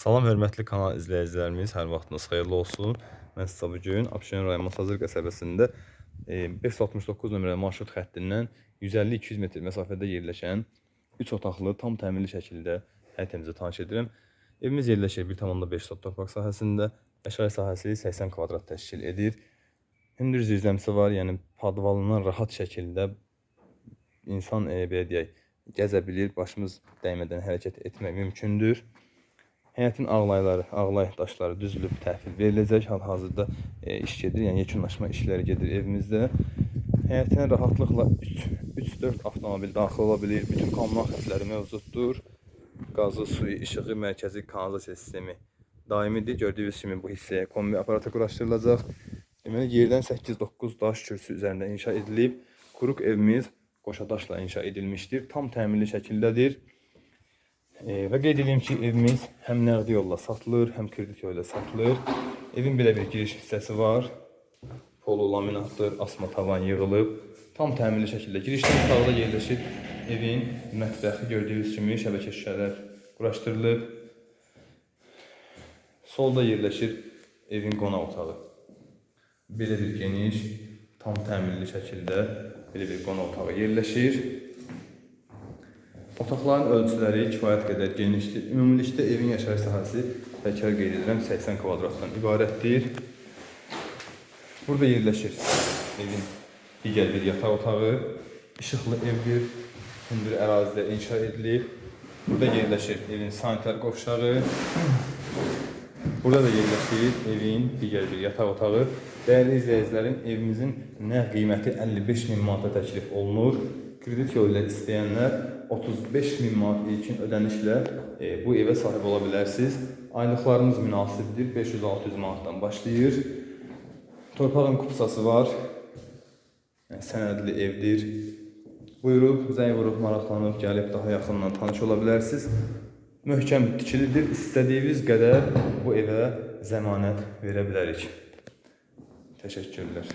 Salam hörmətli kanal izləyicilərimiz, hər vaxtınız xeyirli olsun. Mən sizə bu gün Abşeron rayonu Masazır qəsəbəsində e, 569 nömrəli marşrut xəttindən 150-200 metr məsafədə yerləşən 3 otaqlı, tam təmirli şəkildə həyətimizi tanış edirəm. Evimiz yerləşir 1,5 sot torpaq sahəsində, əşyayi sahəsi 80 kvadrat təşkil edir. Hündür zirzəmisi var, yəni padvalından rahat şəkildə insan e, belə deyək, gəzə bilir, başımız dəymədən hərəkət etmək mümkündür. Həyətin ağlayları, ağlay daşları düzülüb təhvil veriləcək. Hal-hazırda e, iş gedir, yəni yekunlaşma işləri gedir evimizdə. Həyətinə rahatlıqla 3-4 avtomobil daxil ola bilir. Bütün kommunal xətləri mövcuddur. Qazı, suyu, işığı, mərkəzi kanalizasiya sistemi daimidir. Gördüyünüz kimi bu hissəyə kombi aparatı quraşdırılacaq. Deməli yerdən 8-9 daş kürsü üzərində inşa edilib. Quruq evimiz qoşa daşla inşa edilmişdir. Tam təmirli şəkildədir. E, və qeyd edeyim ki, evimiz həm nəqdi yolla satılır, həm kredit yolla satılır. Evin belə bir giriş hissəsi var. Polo laminatdır, asma tavan yığılıb. Tam təmirli şəkildə girişdən sağda yerləşir. Evin mətbəxi gördüyünüz kimi şəbəkə şüşələr quraşdırılıb. Solda yerləşir evin qonaq otağı. Belə bir geniş, tam təmirli şəkildə belə bir qonaq otağı yerləşir. Otaqların ölçüləri kifayət qədər genişdir. Ümumilikdə evin yaşayış sahəsi təkrar qeyd edirəm 80 kvadratdan ibarətdir. Burada yerləşir evin digər bir yataq otağı. İşıqlı evdir. Hündür ərazidə inşa edilib. Burada yerləşir evin sanitar qovşağı. Burada da yerləşir evin digər bir yataq otağı. Dəyərli izləyicilərim, evimizin nə qiyməti 55 min manata təklif olunur. Kredit yolu ilə istəyənlər 35 min manat ilkin ödənişlə e, bu evə sahib ola bilərsiniz. Aylıqlarımız münasibdir. 500-600 manatdan başlayır. Torpağın kupsası var. Yəni, sənədli evdir. Buyurub, zəng vurub, maraqlanıb, gəlib daha yaxından tanış ola bilərsiniz. Möhkəm tikilidir. İstədiyiniz qədər bu evə zəmanət verə bilərik. Təşəkkürlər.